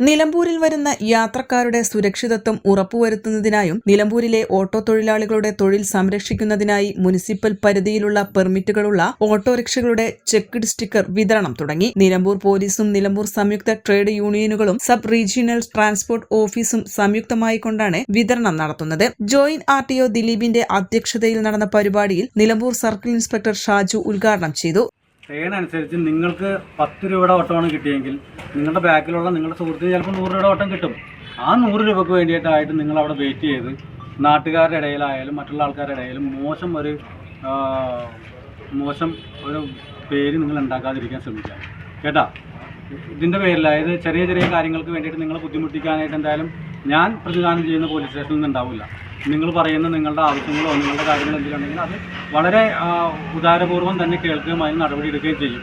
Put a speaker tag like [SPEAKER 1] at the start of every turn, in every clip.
[SPEAKER 1] നിലമ്പൂരിൽ വരുന്ന യാത്രക്കാരുടെ സുരക്ഷിതത്വം ഉറപ്പുവരുത്തുന്നതിനായും നിലമ്പൂരിലെ ഓട്ടോ തൊഴിലാളികളുടെ തൊഴിൽ സംരക്ഷിക്കുന്നതിനായി മുനിസിപ്പൽ പരിധിയിലുള്ള പെർമിറ്റുകളുള്ള ഓട്ടോറിക്ഷകളുടെ ചെക്ക്ഡ് സ്റ്റിക്കർ വിതരണം തുടങ്ങി. നിലമ്പൂർ പോലീസും നിലമ്പൂർ സംയുക്ത ട്രേഡ് യൂണിയനുകളും സബ് റീജിയണൽ ട്രാൻസ്പോർട്ട് ഓഫീസും സംയുക്തമായി കൊണ്ടാണ് വിതരണം നടത്തുന്നത്. ജോയിന്റ് ആർ ദിലീപിന്റെ അധ്യക്ഷതയിൽ നടന്ന പരിപാടിയിൽ നിലമ്പൂർ സർക്കിൾ ഇൻസ്പെക്ടർ ഷാജു ഉദ്ഘാടനം ചെയ്തു.
[SPEAKER 2] ട്രെയിൻ അനുസരിച്ച് നിങ്ങൾക്ക് പത്ത് രൂപയുടെ ഓട്ടമാണ് കിട്ടിയെങ്കിൽ നിങ്ങളുടെ ബാക്കിലുള്ള നിങ്ങളുടെ സുഹൃത്തിന് ചിലപ്പോൾ നൂറ് രൂപയുടെ ഓട്ടം കിട്ടും. ആ നൂറ് രൂപയ്ക്ക് വേണ്ടിയിട്ടായിട്ട് നിങ്ങൾ അവിടെ വെയിറ്റ് ചെയ്ത് നാട്ടുകാരുടെ ഇടയിലായാലും മറ്റുള്ള ആൾക്കാരുടെ ഇടയിലും മോശം ഒരു മോശം ഒരു പേര് നിങ്ങൾ ഉണ്ടാക്കാതിരിക്കാൻ ശ്രമിക്കുക. കേട്ടാ? ഇതിന്റെ പേരിൽ അതായത് ചെറിയ ചെറിയ കാര്യങ്ങൾക്ക് വേണ്ടിയിട്ട് നിങ്ങളെ ബുദ്ധിമുട്ടിക്കാനായിട്ട് എന്തായാലും ഞാൻ പ്രതിദാനം ചെയ്യുന്ന പോലീസ് സ്റ്റേഷനിൽ നിന്ന് ഉണ്ടാവില്ല. നിങ്ങൾ പറയുന്ന നിങ്ങളുടെ ആവശ്യങ്ങളോ നിങ്ങളുടെ കാര്യങ്ങളോ എന്തെങ്കിലും അത് വളരെ ഉദാരപൂർവം തന്നെ കേൾക്കുകയും അതിന് നടപടി എടുക്കുകയും ചെയ്യും.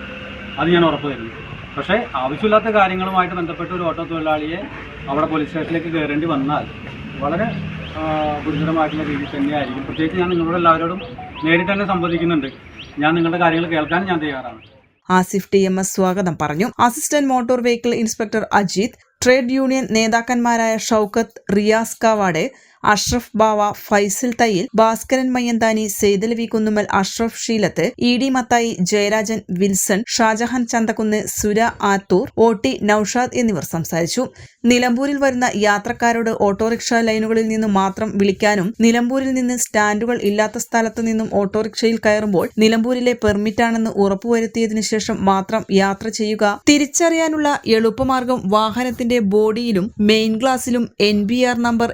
[SPEAKER 2] അത് ഞാൻ ഉറപ്പ് തരുന്നു. പക്ഷേ ആവശ്യമില്ലാത്ത കാര്യങ്ങളുമായിട്ട് ബന്ധപ്പെട്ട ഒരു ഓട്ടോ തൊഴിലാളിയെ അവിടെ പോലീസ് സ്റ്റേഷനിലേക്ക് കയറേണ്ടി വന്നാൽ വളരെ ഗുരുതരമായിട്ടുള്ള രീതിയിൽ തന്നെയായിരിക്കും. പ്രത്യേകിച്ച് ഞാൻ നിങ്ങളോട് എല്ലാവരോടും നേരിട്ട് തന്നെ സംവദിക്കുന്നുണ്ട്. ഞാൻ നിങ്ങളുടെ കാര്യങ്ങൾ കേൾക്കാൻ ഞാൻ തയ്യാറാണ്.
[SPEAKER 1] ആസിഫ് ടി എം എസ് സ്വാഗതം പറഞ്ഞു. Assistant motor vehicle inspector Ajith trade union നേതാക്കന്മാരായ Shoukath Riyas Kavade Ashraf Bava Faisal Thayyil Bhaskaran Mayyanthani Saithalavi Kunnumal Ashraf Sheelath E D Mathai Jayarajan Wilson Shajahan Chanthakkunnu Sura Athur O T Naushad എന്നിവർ സംസാരിച്ചു. നിലമ്പൂരിൽ വരുന്ന യാത്രക്കാരോട് autorickshaw ലൈനുകളിൽ നിന്നും മാത്രം വിളിക്കാനും നിലമ്പൂരിൽ നിന്ന് സ്റ്റാൻഡുകൾ ഇല്ലാത്ത സ്ഥലത്തു നിന്നും ഓട്ടോറിക്ഷയിൽ കയറുമ്പോൾ നിലമ്പൂരിലെ പെർമിറ്റാണെന്ന് ഉറപ്പുവരുത്തിയതിനു ശേഷം മാത്രം യാത്ര ചെയ്യുക തിരിച്ചറിയാനുള്ള എളുപ്പമാർഗം വാഹനത്തിന്റെ ബോഡിയിലും മെയിൻ ഗ്ലാസിലും N number R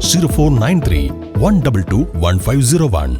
[SPEAKER 3] zero four nine three one double two one five zero one